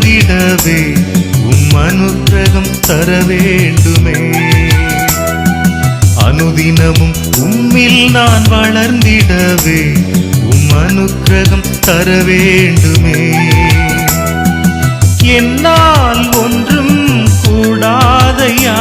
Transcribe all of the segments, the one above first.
தந்திடவே உம் அனுக்கிரகம் தர வேண்டுமே அனுதினமும் உம்மில் நான் வளர்ந்திடவே உம் அனுக்கிரகம் தர வேண்டுமே என்னால் ஒன்றும் கூடாதையா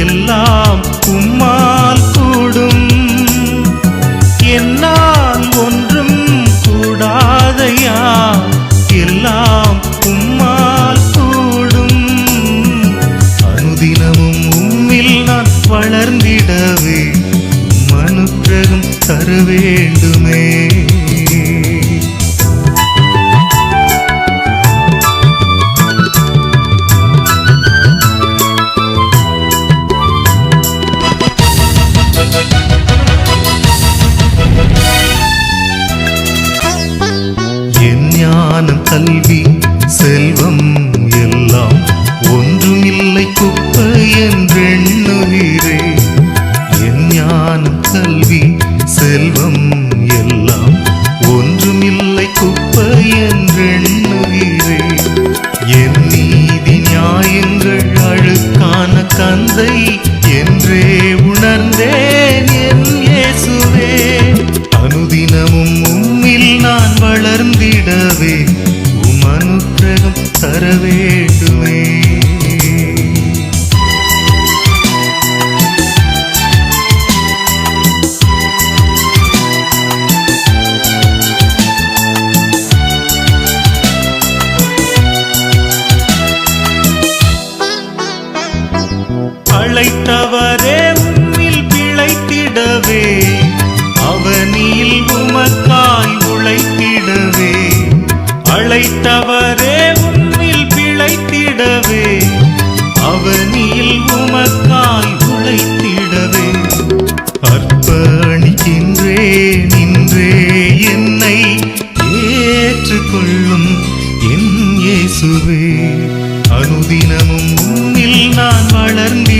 எல்லாம் உம்மால் கூடும். என்னால் ஒன்றும் கூடாதையா எல்லாம் வேண்டும். வேண்டுமே கூறவே கொள்ளும் என் இயேசுவே. அனுதினமும் உன்னில் நான் வளர்ந்தேன்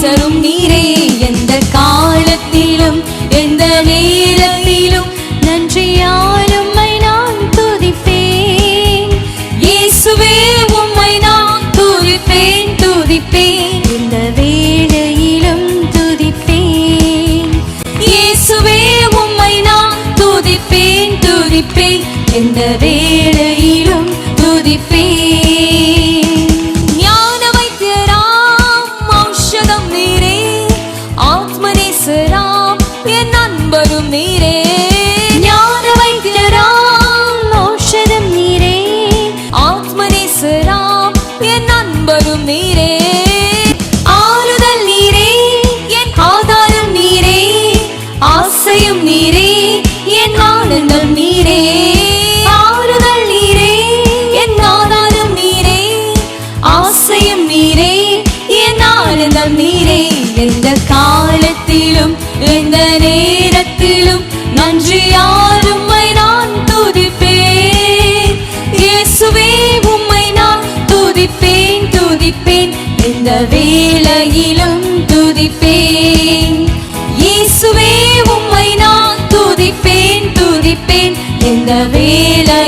வீசரும் நீரே எந்த காலத்திலும் எந்த நேரத்திலும் நன்றியால் உம்மை நான் துதிப்பேன். இயேசுவே உம்மை நான் துதிப்பேன் துதிப்பேன். இந்த வேளையிலும் துதிப்பேன். இயேசுவே உம்மை நான் துதிப்பேன் துதிப்பேன். இந்த வேளை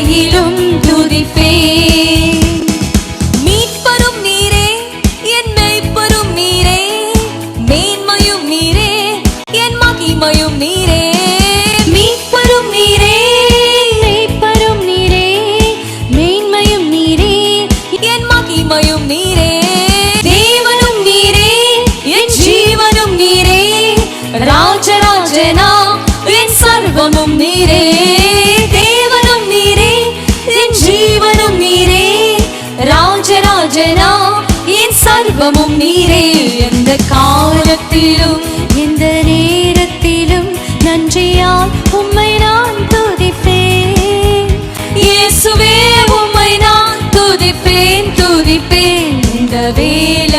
കയ്യിലും காலத்திலும் எந்த நேரத்திலும் நன்றியால் உம்மை நான் துதிப்பேன். இயேசுவே உம்மை நான் துதிப்பேன் துதிப்பேன். இந்த வேலை